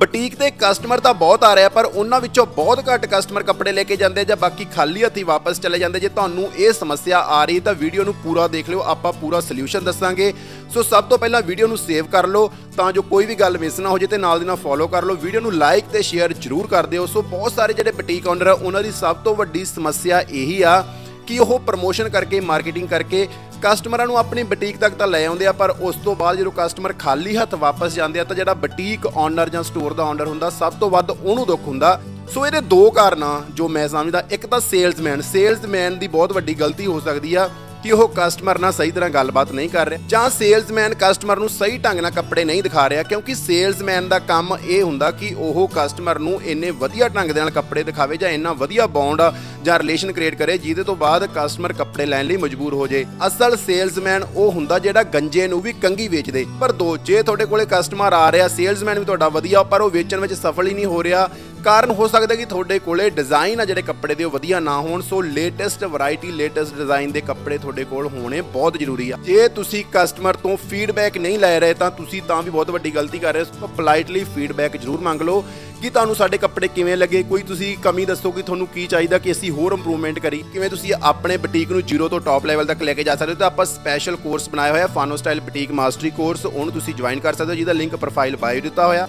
Boutique ਤੇ customer ਤਾਂ ਬਹੁਤ ਆ ਰਿਹਾ ਪਰ ਉਹਨਾਂ ਵਿੱਚੋਂ ਬਹੁਤ ਘੱਟ ਕਸਟਮਰ ਕੱਪੜੇ ਲੈ ਕੇ ਜਾਂਦੇ ਜਾਂ ਬਾਕੀ ਖਾਲੀ ਹੱਥੀ ਵਾਪਸ ਚਲੇ ਜਾਂਦੇ ਜੇ ਤੁਹਾਨੂੰ ਇਹ ਸਮੱਸਿਆ ਆ ਰਹੀ ਤਾਂ ਵੀਡੀਓ ਨੂੰ ਪੂਰਾ ਦੇਖ ਲਿਓ, ਆਪਾਂ ਪੂਰਾ ਸੋਲੂਸ਼ਨ ਦੱਸਾਂਗੇ। ਸੋ ਸਭ ਤੋਂ ਪਹਿਲਾਂ ਵੀਡੀਓ ਨੂੰ ਸੇਵ ਕਰ ਲਓ, ਤਾਂ ਜੋ ਕੋਈ ਵੀ ਗੱਲ ਮਿਸ ਨਾ ਹੋ ਜੇ ਤੇ ਨਾਲ ਦੀ ਨਾਲ ਫੋਲੋ ਕਰ ਲਓ। ਵੀਡੀਓ ਨੂੰ ਲਾਈਕ ਤੇ ਸ਼ੇਅਰ ਜ਼ਰੂਰ ਕਰ ਦਿਓ। ਸੋ ਬਹੁਤ ਸਾਰੇ ਜਿਹੜੇ ਬੁਟੀਕ ਓਨਰ ਆ, ਉਹਨਾਂ ਦੀ ਸਭ ਤੋਂ ਵੱਡੀ ਸਮੱਸਿਆ ਇਹੀ ਆ ਕਿ ਉਹ ਪ੍ਰਮੋਸ਼ਨ ਕਰਕੇ ਮਾਰਕੀਟਿੰਗ ਕਰਕੇ ਕਸਟਮਰਾਂ ਨੂੰ ਆਪਣੀ ਬੁਟੀਕ ਤੱਕ ਤਾਂ ਲੈ ਆਉਂਦੇ ਆ, ਪਰ ਉਸ ਤੋਂ ਬਾਅਦ ਜਦੋਂ ਕਸਟਮਰ ਖਾਲੀ ਹੱਥ ਵਾਪਸ ਜਾਂਦੇ ਆ, ਤਾਂ ਜਿਹੜਾ ਬੁਟੀਕ ਓਨਰ ਜਾਂ ਸਟੋਰ ਦਾ ਓਨਰ ਹੁੰਦਾ, ਸਭ ਤੋਂ ਵੱਧ ਉਹਨੂੰ ਦੁੱਖ ਹੁੰਦਾ। ਸੋ ਇਹਦੇ ਦੋ ਕਾਰਨ ਆ ਜੋ ਮੈਂ ਸਮਝਦਾ। ਇੱਕ ਤਾਂ ਸੇਲਜ਼ਮੈਨ ਸੇਲਜ਼ਮੈਨ ਦੀ ਬਹੁਤ ਵੱਡੀ ਗਲਤੀ ਹੋ ਸਕਦੀ ਆ। ਕਿ ਉਹ ਕਸਟਮਰ ਨਾਲ ਸਹੀ ਤਰ੍ਹਾਂ ਗੱਲਬਾਤ ਨਹੀਂ ਕਰ ਰਿਹਾ ਜਾਂ ਸੇਲਜ਼ਮੈਨ ਕਸਟਮਰ ਨੂੰ ਸਹੀ ਢੰਗ ਨਾਲ ਕੱਪੜੇ ਨਹੀਂ ਦਿਖਾ ਰਿਹਾ, ਕਿਉਂਕਿ ਸੇਲਜ਼ਮੈਨ ਦਾ ਕੰਮ ਇਹ ਹੁੰਦਾ ਕਿ ਉਹ ਕਸਟਮਰ ਨੂੰ ਇੰਨੇ ਵਧੀਆ ਢੰਗ ਦੇ ਨਾਲ ਕੱਪੜੇ ਦਿਖਾਵੇ ਜਾਂ ਇੰਨਾ ਵਧੀਆ ਬੌਂਡ ਜਾਂ ਰਿਲੇਸ਼ਨ ਕ੍ਰੀਏਟ ਕਰੇ, ਜਿਹਦੇ ਤੋਂ ਬਾਅਦ ਕਸਟਮਰ ਕੱਪੜੇ ਲੈਣ ਲਈ ਮਜਬੂਰ ਹੋ ਜੇ। ਅਸਲ ਸੇਲਜ਼ਮੈਨ ਉਹ ਹੁੰਦਾ ਜਿਹੜਾ ਗੰਜੇ ਨੂੰ ਵੀ ਕੰਗੀ ਵੇਚਦੇ। ਪਰ ਦੋ, ਜੇ ਤੁਹਾਡੇ ਕੋਲੇ ਕਸਟਮਰ ਆ ਰਿਹਾ ਸੇਲਜ਼ਮੈਨ ਵੀ ਤੁਹਾਡਾ ਵਧੀਆ, ਪਰ ਉਹ ਵੇਚਣ ਵਿੱਚ ਸਫਲ ਹੀ ਨਹੀਂ ਹੋ ਰਿਹਾ ਕਾਰਨ ਹੋ ਸਕਦਾ ਕਿ ਤੁਹਾਡੇ ਕੋਲੇ ਡਿਜ਼ਾਈਨ ਆ ਜਿਹੜੇ ਕੱਪੜੇ ਦੇ ਉਹ ਵਧੀਆ ਨਾ ਹੋਣ, so latest variety latest design ਦੇ ਕੱਪੜੇ ਤੁਹਾਡੇ ਕੋਲ ਹੋਣੇ ਬਹੁਤ ਜ਼ਰੂਰੀ ਆ। ਜੇ ਤੁਸੀਂ ਕਸਟਮਰ ਤੋਂ ਫੀਡਬੈਕ ਨਹੀਂ ਲੈ ਰਹੇ, ਤਾਂ ਤੁਸੀਂ ਤਾਂ ਵੀ ਬਹੁਤ ਵੱਡੀ ਗਲਤੀ ਕਰ ਰਹੇ ਹੋ। ਪੋਲਾਈਟਲੀ ਫੀਡਬੈਕ ਜ਼ਰੂਰ ਮੰਗ ਲਓ ਕਿ ਤੁਹਾਨੂੰ ਸਾਡੇ ਕੱਪੜੇ ਕਿਵੇਂ ਲੱਗੇ। ਕੋਈ ਤੁਸੀਂ ਕਮੀ ਦੱਸੋ ਕਿ ਤੁਹਾਨੂੰ ਕੀ ਚਾਹੀਦਾ ਕਿ ਅਸੀਂ ਹੋਰ ਇੰਪਰੂਵਮੈਂਟ ਕਰੀ। ਕਿਵੇਂ ਤੁਸੀਂ ਆਪਣੇ ਬੁਟੀਕ ਨੂੰ ਜ਼ੀਰੋ ਤੋਂ ਟਾਪ ਲੈਵਲ ਤੱਕ ਲੈ ਕੇ ਜਾ ਸਕਦੇ ਹੋ, ਤਾਂ ਆਪਾਂ ਸਪੈਸ਼ਲ ਕੋਰਸ ਬਣਾਇਆ ਹੋਇਆ ਫਾਨੋ ਸਟਾਈਲ ਬੁਟੀਕ ਮਾਸਟਰੀ ਕੋਰਸ ਉਹਨੂੰ ਤੁਸੀਂ ਜੁਆਇਨ ਕਰ ਸਕਦੇ ਹੋ, ਜਿਹਦਾ ਲਿੰਕ ਪ੍ਰੋਫਾਈਲ ਬਾਇਓ ਦਿੱਤਾ ਹੋਇਆ।